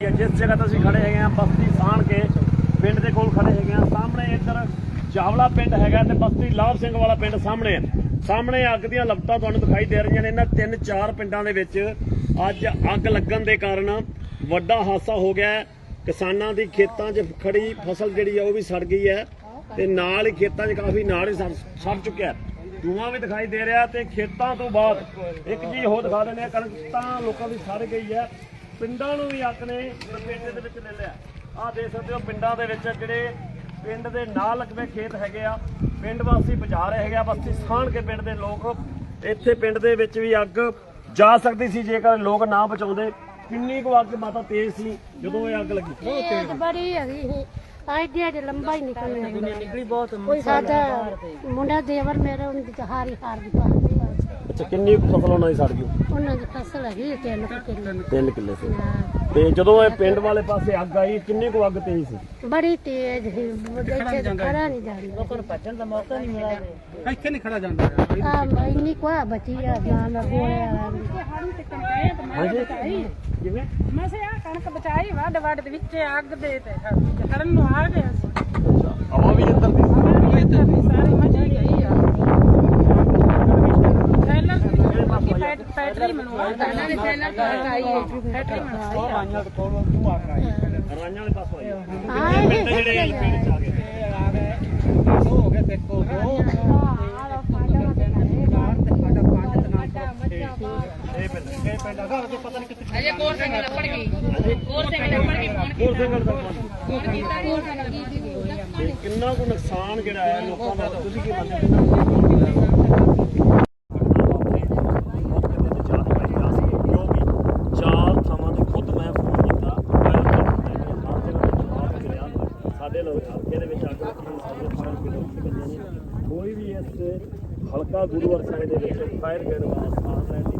ਜਿਸ ਜਗ੍ਹਾ ਤੇ ਅਸੀਂ ਖੜੇ ਹੈਗੇ ਆ ਬਸਤੀ ਸਾਣ ਕੇ ਪਿੰਡ ਦੇ ਕੋਲ ਖੜੇ ਹੈਗੇ ਆ ਸਾਹਮਣੇ ਇੱਧਰ ਚਾਵਲਾ ਪਿੰਡ ਹੈਗਾ ਤੇ ਬਸਤੀ ਲਾਭ ਸਿੰਘ ਵਾਲਾ ਪਿੰਡ ਸਾਹਮਣੇ ਹੈ ਸਾਹਮਣੇ ਅੱਗ ਦੀਆਂ ਲਪਟਾਂ ਤੁਹਾਨੂੰ ਦਿਖਾਈ ਦੇ ਰਹੀਆਂ ਨੇ। ਇਹਨਾਂ ਤਿੰਨ ਚਾਰ ਪਿੰਡਾਂ ਦੇ ਵਿੱਚ ਅੱਜ ਅੱਗ ਲੱਗਣ ਦੇ ਕਾਰਨ ਵੱਡਾ ਹਾਦਸਾ ਹੋ ਗਿਆ ਕਿਸਾਨਾਂ ਦੀ ਖੇਤਾਂ 'ਚ ਖੜੀ ਫਸਲ ਜਿਹੜੀ ਆ, ਉਹ ਵੀ ਸੜ ਗਈ ਹੈ ਤੇ ਨਾਲ ਹੀ ਖੇਤਾਂ 'ਚ ਕਾਫੀ ਨਾਲ ਹੀ ਸੜ ਚੁੱਕਿਆ ਧੂਆਂ ਵੀ ਦਿਖਾਈ ਦੇ ਰਿਹਾ ਤੇ ਖੇਤਾਂ ਤੋਂ ਬਾਅਦ ਇੱਕ ਚੀਜ਼ ਹੋਰ ਦਿਖਾ ਦਿੰਦੇ ਆ ਕਣਕ ਤਾਂ ਲੋਕਾਂ ਦੀ ਸੜ ਗਈ ਹੈ। ਪਿੰਡਾਂ ਨੂੰ ਵੀ ਅੱਗ ਨੇ ਲਪੇਟੇ ਦੇ ਵਿੱਚ ਲੈ ਲਿਆ। ਆਹ ਦੇਖ ਸਕਦੇ ਹੋ ਪਿੰਡਾਂ ਦੇ ਵਿੱਚ ਜਿਹੜੇ ਪਿੰਡ ਦੇ ਨਾਲ ਲੱਗਵੇਂ ਖੇਤ ਹੈਗੇ ਆ ਪਿੰਡ ਵਾਸੀ ਬਚਾ ਰਹੇ ਹੈਗੇ ਆ ਬਸਤੀ ਸਾਣ ਕੇ ਪਿੰਡ ਦੇ ਲੋਕ ਇੱਥੇ ਪਿੰਡ ਦੇ ਵਿੱਚ ਵੀ ਅੱਗ ਜਾ ਸਕਦੀ ਸੀ ਜੇਕਰ ਲੋਕ ਨਾ ਬਚਾਉਂਦੇ। ਕਿੰਨੀ ਕੁ ਅੱਗ ਮਾਤਾ ਤੇਜ਼ ਸੀ ਜਦੋਂ ਇਹ ਅੱਗ ਲੱਗੀ? ਇਹ ਬੜੀ ਹੈਗੀ ਆਈਡੀਆ ਦੇ ਲੰਬਾ ਹੀ ਨਿਕਲਣਾ ਨਿਕਲੀ ਬਹੁਤ ਕੋਈ ਸਾਡਾ ਮੁੰਡਾ ਦੇਵਰ ਮੇਰੇ ਉਹਨਾਂ ਦੀ ਹਾਰੀ ਹਾਰ ਦੀ ਪਾ ਅੱਛਾ ਕਿੰਨੀ ਕੁ ਫਸਲ ਉਹਨਾਂ ਦੀ ਸੜ ਗਈ? ਉਹਨਾਂ ਦੀ ਫਸਲ ਹੈਗੀ ਤਿੰਨ ਕੁ ਕਿੱਲੇ। 3 ਕਿੱਲੇ ਸੀ। ਹਾਂ। ਤੇ ਜਦੋਂ ਇਹ ਪਿੰਡ ਵਾਲੇ ਪਾਸੇ ਅੱਗ ਆਈ ਕਿੰਨੀ ਕੁ ਅੱਗ ਤੇਜ਼ ਸੀ? ਬੜੀ ਤੇਜ਼ ਸੀ। ਇੱਥੇ ਤਾਂ ਖੜਾ ਨਹੀਂ ਜਾਂਦਾ। ਦਾ ਇੱਥੇ ਨਹੀਂ ਖੜਾ ਜਾਂਦਾ ਆ ਇੰਨੀ ਕੋਆ ਬਚੀ ਆ ਜਾਨ ਗੋਇਆ ਹਾਂਜੀ? ਕਿਵੇਂ? ਮਸੇ ਆ ਕਣਕ ਬਚਾਈ ਵੱਡ ਵੱਡ ਦੇ ਵਿੱਚ ਅੱਗ ਦੇ ਤੇ ਕਰਨ ਨੂੰ ਆ ਗਏ ਸੀ ਅੱਛਾ ਹਵਾ ਵੀ ਅੰਦਰ ਦੀ ਸਾਰੀ ਮਚੀ ਗਈ ਆ ਥੈਲਰ ਫੈਕਟਰੀ ਤੋਂ ਹੈ ਫੈਕਟਰੀ ਰਾਈਆਂ ਵਾਲੇ ਪਾਸੋਂ ਆਈ ਹਾਂ। ਇਹ ਪਿੰਡ ਚ ਆ ਗਏ। ਹੋ ਦੇਖੋ ਅਜੇ ਕੋਰ ਸਿੰਘ ਲੱਪੜ ਗਈ। ਕੋਰ ਸਿੰਘ ਲੱਪੜ ਗਈ ਕੋਰ ਸਿੰਘ ਕਿੰਨਾ ਕੁ ਨੁਕਸਾਨ ਜਿਹੜਾ ਹੈ ਲੋਕਾਂ ਦਾ ਤੁਸੀਂ ਕੀ ਮੰਨਦੇ ਚਾਰ ਥਾਵਾਂ ਤੇ ਖੁਦ ਮੈਂ ਫੋਨ ਕੀਤਾ ਸਾਡੇ ਲੋਕ ਹਲਕੇ ਦੇ ਵਿੱਚ ਅੱਗ ਲੱਗੀ ਸਾਡੇ ਫਾਇਰ ਬ੍ਰਿਗੇਡ ਨੇ। ਕੋਈ ਵੀ ਇਸ ਹਲਕਾ ਗੁਰੂ ਅਰਸਾਏ ਦੇ ਵਿੱਚ ਫਾਇਰ ਬ੍ਰਿਗੇਡ ਵਾਲਾ ਸਥਾਨ ਲੈਣ ਦੀ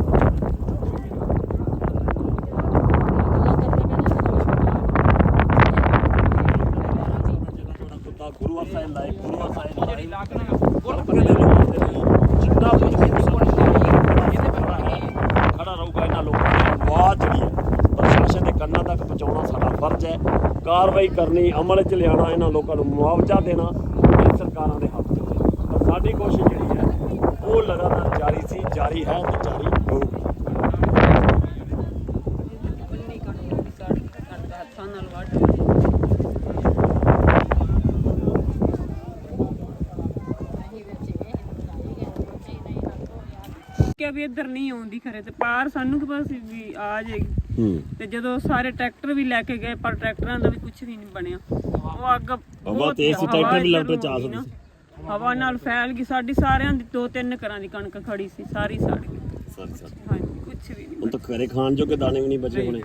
ਕੁੱਤਾ ਗੁਰੂ ਸਾਹਿਬ ਲਾਇਕ ਗੁਰੂ ਸਾਹਿਬ ਲਾਇਕ ਗੁਰਪੁਰੇ ਦੇ ਲੋਕਾਂ ਦੇ ਲਈ ਜਿੰਨਾ ਕੁਝ ਵੀ ਖੜਾ ਰਹੂਗਾ ਇਹਨਾਂ ਲੋਕਾਂ ਦੀ ਆਵਾਜ਼ ਜਿਹੜੀ ਹੈ ਪ੍ਰਸ਼ਾਸਨ ਦੇ ਕੰਨਾਂ ਤੱਕ ਪਹੁੰਚਾਉਣਾ ਸਾਡਾ ਫਰਜ਼ ਹੈ ਕਾਰਵਾਈ ਕਰਨੀ, ਅਮਲ 'ਚ ਲਿਆਉਣਾ, ਇਹਨਾਂ ਲੋਕਾਂ ਨੂੰ ਮੁਆਵਜ਼ਾ ਦੇਣਾ ਇਹ ਸਰਕਾਰਾਂ ਦੇ ਹੱਥ 'ਚ ਪਰ ਸਾਡੀ ਕੋਸ਼ਿਸ਼ ਜਿਹੜੀ ਹੈ, ਉਹ ਲਗਾਤਾਰ ਜਾਰੀ ਸੀ, ਜਾਰੀ ਹੈ ਤੇ ਜਾਰੀ ਰਹੂਗੀ। ਕਿ ਵੀ ਇੱਧਰ ਨਹੀਂ ਆਉਂਦੀ ਖਰੇ ਤੇ ਪਾਰ ਸਾਨੂੰ ਕਿ ਬਸ ਵੀ ਆ ਜਾਏਗੀ। ਤੇ ਜਦੋਂ ਸਾਰੇ ਟਰੈਕਟਰ ਵੀ ਲੈ ਕੇ ਗਏ ਪਰ ਟਰੈਕਟਰਾਂ ਦਾ ਵੀ ਕੁਝ ਵੀ ਨਹੀਂ ਬਣਿਆ। ਉਹ ਅੱਗ ਬਹੁਤ ਤੇਜ਼ ਸੀ, ਟਰੈਕਟਰ ਵੀ ਇੱਧਰ ਲਪਟ ਚ ਆ ਹੋ ਗਈ ਸਕਦੀ ਨਾ। ਹਵਾ ਨਾਲ ਫੈਲ ਗਈ ਸਾਡੀ ਸਾਰਿਆਂ ਦੀ ਦੋ ਤਿੰਨ ਘਰਾਂ ਦੀ ਕਣਕ ਖੜੀ ਸੀ ਸਾਰੀ ਸੜ ਗਈ ਸਰ। ਹਾਂਜੀ ਕੁਝ ਵੀ ਨਹੀਂ ਹੁਣ ਤਾਂ ਘਰੇ ਖਾਣ ਜੋਗੇ ਦਾਣੇ ਵੀ ਨਹੀਂ ਬਚੇ ਹੋਣੇ।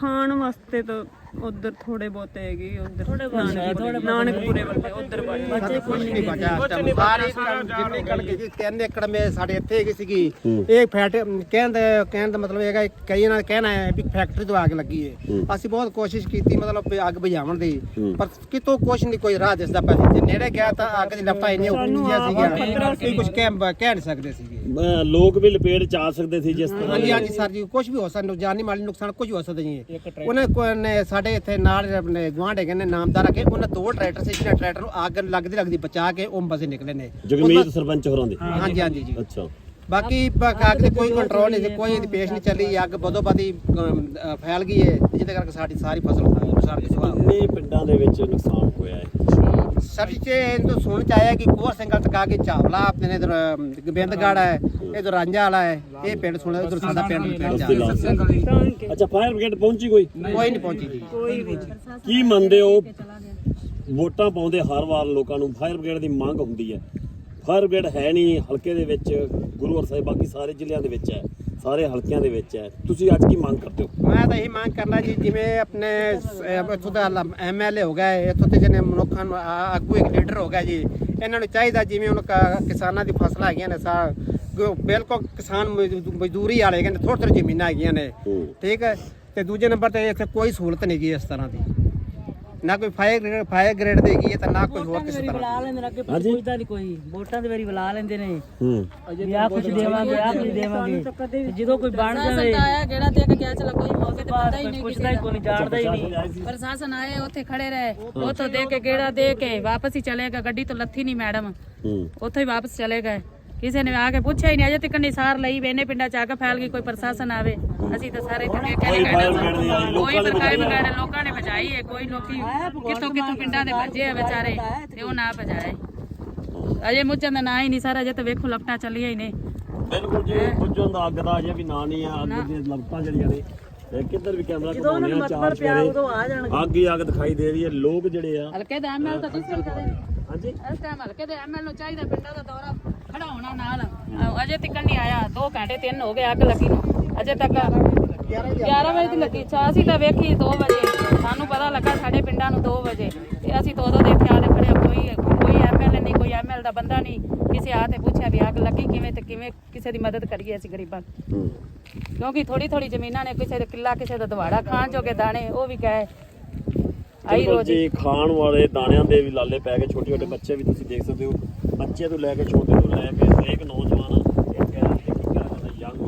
ਖਾਣ ਵਾਸਤੇ ਤਾਂ ਉਧਰ ਥੋੜੇ ਬਹੁਤੇ ਹੈਗੇ ਉਧਰ ਨਾਨਕਪੁਰੇ ਵੱਲੇ ਉਧਰ ਬੱਚੇ ਕੋਈ ਨਹੀਂ ਨਹੀਂ ਸਾਰੀ ਜਿੰਨੀ ਕਣਕ ਸੀ ਤਿੰਨ ਏਕੜ ਮੇ ਸਾਡੇ ਇੱਥੇ ਹੈਗੀ ਸੀਗੀ। ਇਹ ਫੈਟ ਕਹਿਣ ਦਾ ਕਹਿਣ ਦਾ ਮਤਲਬ ਹੈਗਾ ਕਈ ਨਾਲ ਕਹਿਣਾ ਹੈ ਵੀ ਫੈਕਟਰੀ ਤੋਂ ਅੱਗ ਲੱਗੀ ਹੈ। ਅਸੀਂ ਬਹੁਤ ਕੋਸ਼ਿਸ਼ ਕੀਤੀ ਮਤਲਬ ਅੱਗ ਬੁਝਾਉਣ ਦੀ। ਪਰ ਕਿਤੋਂ ਕੁਛ ਨਹੀਂ ਕੋਈ ਰਾਹ ਦਿਸਦਾ ਜੇ ਨੇੜੇ ਗਿਆ ਤਾਂ ਅੱਗ ਦੀ ਲਪਟਾਂ ਇੰਨੀਆਂ ਉੱਚੀਆਂ ਸੀਗੀਆਂ। ਕਿ ਕੁਝ ਕਹਿ ਕਹਿ ਨਹੀਂ ਸਕਦੇ ਸੀਗੇ। ਅਹ ਲੋਕ ਵੀ ਲਪੇਟ ਚ ਆ ਸਕਦੇ ਸੀ ਜਿਸ ਤਰ੍ਹਾਂ ਹਾਂਜੀ ਹਾਂਜੀ ਸਰ ਜੀ ਕੁਝ ਵੀ ਹੋ ਸਕਦਾ ਜਾਨੀ ਮਾਲੀ ਨੁਕਸਾਨ ਕੁਝ ਵੀ ਹੋ ਸਕਦਾ ਜੀ ਉਹਨੇ ਕੋਈ ਨੇ ਸਾਡੇ ਇੱਥੇ ਨਾਲ ਆਪਣੇ ਗੁਆਂਢ ਹੈਗੇ ਨੇ ਨਾਮਦਾਰ ਕੇ ਉਹਨਾਂ ਦੋ ਟਰੈਕਟਰ ਸੀ ਜਿਹਨਾਂ ਟਰੈਕਟਰ ਨੂੰ ਅੱਗ ਲੱਗਦੀ ਲੱਗਦੀ ਬਚਾ ਕੇ ਉਹ ਮਸੇ ਨਿਕਲੇ ਨੇ। ਜਗਮੀਤ ਸਰਪੰਚ ਹੋਰਾਂ ਦੇ। ਹਾਂਜੀ ਹਾਂਜੀ ਜੀ। ਅੱਛਾ। ਬਾਕੀ ਬ- ਅੱਗ ਕੋਈ ਕੰਟਰੋਲ ਨਹੀਂ ਸੀ ਕੋਈ ਇਹਦੀ ਪੇਸ਼ ਨਹੀਂ ਚੱਲੀ ਅੱਗ ਬਦੋ ਫੈਲ ਗਈ ਹੈ ਜਿਹਦੇ ਕਰਕੇ ਸਾਡੀ ਸਾਰੀ ਫਸਲ ਨੁਕਸਾਨ ਦੀ ਸੁਭਾਅ ਕਿੰਨੇ ਪਿੰਡਾਂ ਦੇ ਵਿੱਚ ਨੁਕਸਾਨ ਹੋਇਆ ਹੈ। ਸਰ ਜੀ ਇਹ ਤੋਂ ਸੁਣ ਚ ਆਇਆ ਕਿ ਕੋਰ ਸਿੰਘਲ ਤੱਕ ਆ ਕੇ ਚਾਵਲਾ ਆਪਣੇ ਇਧਰ ਗੋਬਿੰਦਗੜ ਹੈ ਇਧਰ ਰਾਂਝਾ ਵਾਲਾ ਹੈ ਇਹ ਪਿੰਡ ਸੁਣਿਆ ਉਧਰ ਸਾਡਾ ਪਿੰਡ ਪਿੰਡ ਜਾ ਸਿੰਘ। ਅੱਛਾ ਫਾਇਰ ਬ੍ਰਿਗੇਡ ਪਹੁੰਚੀ ਕੋਈ? ਕੋਈ ਨਹੀਂ ਪਹੁੰਚੀ ਜੀ। ਕੀ ਮੰਨਦੇ ਹੋ? ਵੋਟਾਂ ਪਾਉਂਦੇ ਹਰ ਵਾਰ ਲੋਕਾਂ ਨੂੰ ਫਾਇਰ ਬ੍ਰਿਗੇਡ ਦੀ ਮੰਗ ਹੁੰਦੀ ਹੈ। ਫਾਇਰ ਬ੍ਰਿਗੇਡ ਹੈ ਨਹੀਂ ਹਲਕੇ ਦੇ ਵਿੱਚ। ਗੁਰੂ ਅਰ ਸਾਹਿਬ ਬਾਕੀ ਸਾਰੇ ਜ਼ਿਲ੍ਹਿਆਂ ਦੇ ਵਿੱਚ ਹੈ ਸਾਰੇ ਹਲਕਿਆਂ ਦੇ ਵਿੱਚ ਹੈ। ਤੁਸੀਂ ਅੱਜ ਕੀ ਮੰਗ ਕਰਦੇ ਹੋ? ਮੈਂ ਤਾਂ ਇਹੀ ਮੰਗ ਕਰਨਾ ਜੀ ਜਿਵੇਂ ਆਪਣੇ ਇੱਥੋਂ ਦਾ ਐਮਐਲਏ ਹੋ ਗਏ ਇੱਥੋਂ ਦੇ ਜਿਹਨੇ ਮਨੁੱਖਾਂ ਨੂੰ ਆਗੂ ਇੱਕ ਲੀਡਰ ਹੋ ਗਿਆ ਜੀ ਇਹਨਾਂ ਨੂੰ ਚਾਹੀਦਾ ਜਿਵੇਂ ਹੁਣ ਕਿਸਾਨਾਂ ਦੀ ਫਸਲਾਂ ਹੈਗੀਆਂ ਨੇ ਸਾ ਬਿਲਕੁਲ ਕਿਸਾਨ ਮਜ਼ਦੂ- ਮਜ਼ਦੂਰੀ ਵਾਲੇ ਨੇ ਥੋੜ੍ਹੀ ਥੋੜ੍ਹੀ ਜ਼ਮੀਨਾਂ ਹੈਗੀਆਂ ਨੇ। ਠੀਕ ਹੈ ਤੇ ਦੂਜੇ ਨੰਬਰ ਤੇ ਇੱਥੇ ਕੋਈ ਸਹੂਲਤ ਨਹੀਂ ਗਈ ਇਸ ਤਰ੍ਹਾਂ ਦੀ। ਨਾ ਕੋਈ ਫਾਇਰ ਫਾਇਰ ਗ੍ਰੇਡ ਦੇਗੀ ਹੈ ਤਾਂ ਨਾ ਕੋਈ ਹੋਰ ਕਿਸੇ ਤਰ੍ਹਾਂ ਬੁਲਾ ਲੈਂਦੇ ਨੇ ਅੱਗੇ ਹਾਂਜੀ। ਪੁੱਛਦਾ ਨਹੀਂ ਕੋਈ। ਵੋਟਾਂ ਦੇ ਵਾਰੀ ਬੁਲਾ ਲੈਂਦੇ ਨੇ। ਹੂੰ। ਵੀ ਆ ਕੁਝ ਦੇਵਾਂਗੇ ਆ ਕੁਝ ਦੇਵਾਂਗੇ। ਤੇ ਜਦੋਂ ਕੋਈ ਬਣ ਜਾਵੇ। ਆਇਆ ਕਿਹੜਾ ਦੇ ਕੇ ਗਿਆ ਚਲਾ ਕੋਈ ਮੌਕੇ ਤੇ ਪਤਾ ਹੀ ਨਹੀਂ ਪੁੱਛਦਾ ਹੀ ਕੋਈ ਨਹੀਂ ਜਾਣਦਾ ਹੀ ਨਹੀਂ। ਪ੍ਰਸ਼ਾਸਨ ਆਏ ਉੱਥੇ ਖੜੇ ਰਹੇ। ਉੱਥੋਂ ਦੇ ਕੇ ਗੇੜਾ ਦੇ ਕੇ ਵਾਪਸ ਹੀ ਚਲੇ ਗਏ। ਗੱਡੀ ਤੋਂ ਲੱਥੀ ਨਹੀਂ ਮੈਡਮ। ਹੂੰ। ਉੱਥੋਂ ਹੀ ਵਾਪਸ ਚਲੇ ਗਏ। ਕਿਸੇ ਨੇ ਆ ਕੇ ਪੁੱਛਿਆ ਹੀ ਨਹੀਂ ਅਜੇ ਤੱਕ ਨਿਸਾਰ ਲਈ ਵੇਨੇ ਪਿੰਡਾਂ ਚ ਆ ਕੇ ਫੈਲ ਗਈ ਕੋਈ ਪ੍ਰਸ਼ਾਸਨ ਆਵੇ। ਅਸੀਂ ਤਾਂ ਸਾਰੇ ਇੱਥੇ ਵੇਖ ਕੇ fire brigade ਨਹੀਂ ਆਈ, ਕੋਈ ਲੋਕਾਂ ਨੇ ਸਰਕਾਰੀ ਬਗੈਰ ਲੋਕਾਂ ਨੇ ਬਚਾਈ ਹੈ ਕੋਈ ਲੋਕੀ ਕਿੱਥੋਂ ਕਿੱਥੋਂ ਪਿੰਡਾਂ ਦੇ ਭੱਜੇ ਆ ਵਿਚਾਰੇ ਤੇ ਉਹ ਨਾ ਭਜਾਏ ਅਜੇ ਮੁੱਝਾਂ ਦਾ ਨਾਂ ਹੀ ਨਹੀਂ ਸਾਰਾ ਅਜੇ ਤਾਂ ਵੇਖੋ ਲਪਟਾਂ ਚੱਲੀਆਂ ਹੀ ਨੇ। ਬਿਲਕੁਲ ਜੀ ਪੁੱਜੋਂ ਦਾ ਅੱਗ ਦਾ ਅਜੇ ਵੀ ਨਾਂ ਨਹੀਂ ਆ ਅੱਗ ਦੀਆਂ ਲਪਟਾਂ ਜਿਹੜੀਆਂ ਨੇ ਇਹ ਕਿੱਧਰ ਵੀ ਕੈਮਰਾ ਘੁਮਾਉਂਦੇ ਆ ਚਾਰ ਚਿਹਰੇ ਅੱਗ ਹੀ ਅੱਗ ਦਿਖਾਈ ਦੇ ਰਹੀ ਹੈ ਲੋਕ ਜਿਹੜੇ ਆ ਹਲਕੇ ਦਾ ਐਮਐਲ ਤਾਂ ਤੁਸੀਂ ਕਰੇ ਹਾਂਜੀ। ਇਸ ਟਾਈਮ ਹਲਕੇ ਦੇ ਐਮਐਲ ਨੂੰ ਚਾਹੀਦਾ ਪਿੰਡਾਂ ਦਾ ਦੌਰਾ। ਖੜਾ ਹੋਣਾ ਨਾਲ। ਅਹ ਅਜੇ ਤੱਕ ਨਹੀਂ ਆਇਆ। 2 ਘੰਟੇ 3 ਹੋ ਗਏ ਅੱਗ ਲੱਗੀ ਨੂੰ। ਅਜੇ ਤੱਕ 11 ਵਜੇ ਦੀ ਲੱਗੀ। ਚਾ ਅਸੀਂ ਤਾਂ ਵੇਖੀ 2 ਵਜੇ। ਸਾਨੂੰ ਪਤਾ ਲੱਗਾ ਸਾਡੇ ਪਿੰਡਾਂ ਨੂੰ 2 ਵਜੇ। ਤੇ ਅਸੀਂ ਤਾਂ ਉਦੋਂ ਦੇ ਇੱਥੇ ਆਲੇ ਖੜੇ ਕੋਈ ਕੋਈ ਐਮਐਲ ਨਹੀਂ ਕੋਈ ਐਮਐਲ ਦਾ ਬੰਦਾ ਨਹੀਂ। ਕਿਸੇ ਆ ਤੇ ਪੁੱਛਿਆ ਵੀ ਅੱਗ ਲੱਗੀ ਕਿਵੇਂ ਤੇ ਕਿਵੇਂ ਕਿਸੇ ਦੀ ਮਦਦ ਕਰੀਏ ਅਸੀਂ ਗਰੀਬਾਂ ਦੀ। ਕਿਉਂਕਿ ਥੋੜੀ ਥੋੜੀ ਜ਼ਮੀਨਾਂ ਨੇ ਕਿਸੇ ਦੇ ਕਿੱਲਾ ਕਿਸੇ ਦਾ ਦਵਾੜਾ ਖਾਣ ਜੋਗੇ ਦਾਣੇ ਉਹ ਵੀ ਗਏ ਆਈ ਰੋਜੀ ਜੀ। ਖਾਣ ਵਾਲੇ ਦਾਣਿਆਂ ਦੇ ਵੀ ਲਾਲੇ ਪੈ ਗਏ ਛੋਟੇ ਛੋਟੇ ਬੱਚੇ ਵੀ ਤੁਸੀਂ ਦੇਖ ਸਕਦੇ ਹੋ। ਬੱਚੇ ਤੋਂ ਲੈ ਕੇ ਛੋਟੇ ਤੋਂ ਲੈ ਕੇ ਹਰੇਕ ਨੌਜਵਾਨ ਕਿ ਕੀ ਯੰਗ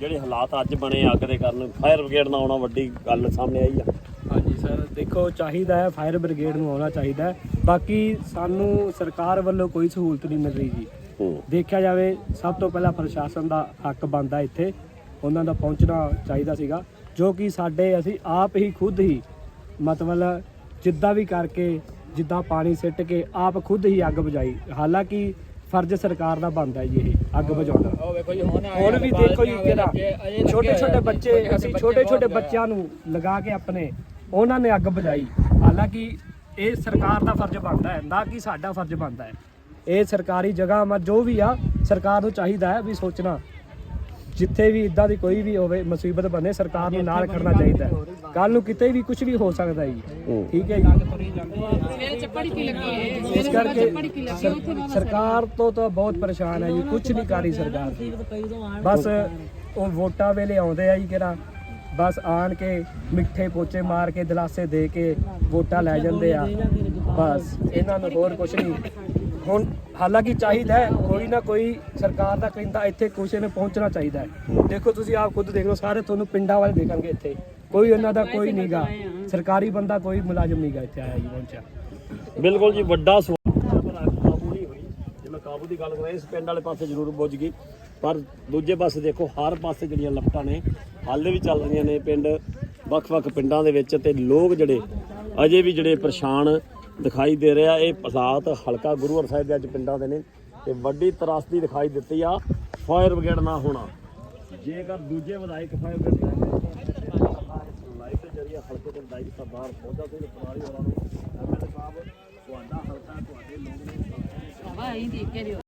ਜਿਹੜੇ ਹਾਲਾਤ ਅੱਜ ਬਣੇ ਅੱਗ ਦੇ ਕਾਰਨ ਫਾਇਰ ਬ੍ਰਿਗੇਡ ਨਾਲ ਆਉਣਾ ਵੱਡੀ ਗੱਲ ਸਾਹਮਣੇ ਆਈ ਆ। ਹਾਂਜੀ ਸਰ ਦੇਖੋ ਚਾਹੀਦਾ ਹੈ ਫਾਇਰ ਬ੍ਰਿਗੇਡ ਨੂੰ ਆਉਣਾ ਚਾਹੀਦਾ ਹੈ। ਬਾਕੀ ਸਾਨੂੰ ਸਰਕਾਰ ਵੱਲੋਂ ਕੋਈ ਸਹੂਲਤ ਨਹੀਂ ਮਿਲ ਰਹੀ ਜੀ। ਦੇਖਿਆ ਜਾਵੇ ਸਭ ਤੋਂ ਪਹਿਲਾਂ ਪ੍ਰਸ਼ਾਸਨ ਦਾ ਹੱਕ ਬਣਦਾ ਇੱਥੇ। ਉਹਨਾਂ ਦਾ ਪਹੁੰਚਣਾ ਚਾਹੀਦਾ ਸੀਗਾ। ਜੋ ਕਿ ਸਾਡੇ ਅਸੀਂ ਆਪ ਹੀ ਖੁਦ ਹੀ ਮਤਲਬ ਜਿੱਦਾਂ ਵੀ ਕਰਕੇ ਜਿੱਦਾਂ ਪਾਣੀ ਸਿੱਟ ਕੇ ਆਪ ਖੁਦ ਹੀ ਅੱਗ ਬੁਝਾਈ। ਹਾਲਾਂਕਿ ਫਰਜ਼ ਸਰਕਾਰ ਦਾ ਬਣਦਾ ਜੀ ਇਹ ਅੱਗ ਬੁਝਾਉਣਾ ਹੁਣ ਵੀ ਦੇਖੋ ਜੀ ਕਿਹੜਾ ਛੋਟੇ ਛੋਟੇ ਬੱਚੇ ਅਸੀਂ ਛੋਟੇ ਛੋਟੇ ਬੱਚਿਆਂ ਨੂੰ ਲਗਾ ਕੇ ਆਪਣੇ ਉਹਨਾਂ ਨੇ ਅੱਗ ਬੁਝਾਈ। ਹਾਲਾਂਕਿ ਇਹ ਸਰਕਾਰ ਦਾ ਫਰਜ਼ ਬਣਦਾ ਹੈ ਨਾ ਕਿ ਸਾਡਾ ਫਰਜ਼ ਬਣਦਾ ਹੈ। ਇਹ ਸਰਕਾਰੀ ਜਗ੍ਹਾ ਮਾ ਜੋ ਵੀ ਆ ਸਰਕਾਰ ਨੂੰ ਚਾਹੀਦਾ ਹੈ ਵੀ ਸੋਚਣਾ ਜਿੱਥੇ ਵੀ ਇਦਾਂ ਦੀ ਕੋਈ ਵੀ ਹੋਵੇ ਮੁਸੀਬਤ ਬਣੇ ਸਰਕਾਰ ਨੂੰ ਨਾਲ ਖੜਨਾ ਚਾਹੀਦਾ ਹੈ। ਕੱਲ ਨੂੰ ਕਿਤੇ ਵੀ ਕੁਝ ਵੀ ਹੋ ਸਕਦਾ ਜੀ। ਠੀਕ ਹੈ ਜੀ। ਸਵੇਰੇ ਚੱਪੜੀ ਕੀ ਲੱਗੀ ਹੈ। ਇਸ ਕਰਕੇ ਸਰ- ਸਰਕਾਰ ਤੋਂ ਤਾਂ ਬਹੁਤ ਪਰੇਸ਼ਾਨ ਹੈ ਜੀ। ਕੁਝ ਨਹੀਂ ਕਰ ਸਰਕਾਰ ਬਸ ਉਹ ਵੋਟਾਂ ਵੇਲੇ ਆਉਂਦੇ ਆ ਜੀ ਕਿਹੜਾ। ਬਸ ਆਣ ਕੇ ਮਿੱਠੇ ਪੋਚੇ ਮਾਰ ਕੇ ਦਿਲਾਸੇ ਦੇ ਕੇ ਵੋਟਾਂ ਲੈ ਜਾਂਦੇ ਆ। ਬਸ। ਇਹਨਾਂ ਨੂੰ ਹੋਰ ਕੁਝ ਨਹੀਂ। ਹੁਣ ਹਾਲਾਂਕਿ ਚਾਹੀਦਾ ਹੈ, ਕੋਈ ਨਾ ਕੋਈ ਸਰਕਾਰ ਦਾ ਕਹਿੰਦਾ ਇੱਥੇ ਕੁਛ ਨੇ ਪਹੁੰਚਣਾ ਚਾਹੀਦਾ ਹੈ। ਦੇਖੋ ਤੁਸੀਂ ਆਪ ਖੁਦ ਦੇਖ ਲਓ, ਸਾਰੇ ਤੁਹਾਨੂੰ ਪਿੰਡਾਂ ਵਾਲੇ ਦੇਖਣਗੇ ਇੱਥੇ। ਕੋਈ ਉਹਨਾਂ ਦਾ ਕੋਈ ਨਹੀਂਗਾ ਸਰਕਾਰੀ ਬੰਦਾ ਕੋਈ ਮੁਲਾਜ਼ਮ ਨਹੀਂਗਾ ਇੱਥੇ ਆਇਆ ਜੀ ਪਹੁੰਚਿਆ। ਬਿਲਕੁਲ ਜੀ, ਵੱਡਾ ਕਾਬੂ ਨਹੀਂ ਹੋਈ। ਜੇ ਮੈਂ ਕਾਬੂ ਦੀ ਗੱਲ ਕਰਾਂ, ਇਸ ਪਿੰਡ ਵਾਲੇ ਪਾਸੇ ਜ਼ਰੂਰ ਪੁੱਜ ਗਈ। ਪਰ ਦੂਜੇ ਪਾਸੇ ਦੇਖੋ, ਹਰ ਪਾਸੇ ਜਿਹੜੀਆਂ ਲਪਟਾਂ ਨੇ, ਹਾਲੇ ਵੀ ਚੱਲ ਰਹੀਆਂ ਨੇ ਪਿੰਡ, ਵੱਖ-ਵੱਖ ਪਿੰਡਾਂ ਦੇ ਵਿੱਚ। ਤੇ ਲੋਕ ਜਿਹੜੇ, ਅਜੇ ਵੀ ਜਿਹੜੇ ਪਰੇਸ਼ਾਨ ਦਿਖਾਈ ਦੇ ਰਿਹਾ। ਇਹ ਹਾਲਾਤ ਹਲਕਾ ਗੁਰੂਵਰ ਸਾਹਿਬ ਦੇ ਅੱਜ ਪਿੰਡਾਂ ਦੇ ਨੇ ਤੇ ਵੱਡੀ ਤਰਾਸਦੀ ਦਿਖਾਈ ਦਿੱਤੀ ਆ। ਫਾਇਰ ਬ੍ਰਿਗੇਡ ਨਾ ਹੋਣਾ। ਜੇਕਰ ਦੂਜੇ ਵਿਧਾਇਕ ਫਾਇਰ ਬ੍ਰਿਗੇਡ ਲਾਈਵ ਦੇ ਜਰੀਏ ਹਲਕੇ ਦੇ ਵਿਧਾਇਕ ਸਰਦਾਰ ਪੌਦਾ ਸਿੰਘ ਕੁਮਾਰੀ ਹੋਰਾਂ ਨੂੰ ਐਮਐਲਏ ਸਾਹਿਬ, ਤੁਹਾਡਾ ਹਲਕਾ, ਤੁਹਾਡੇ ਲੋਕ ਨੇ। ਹਵਾ ਹੀ ਦੀ ਕੇ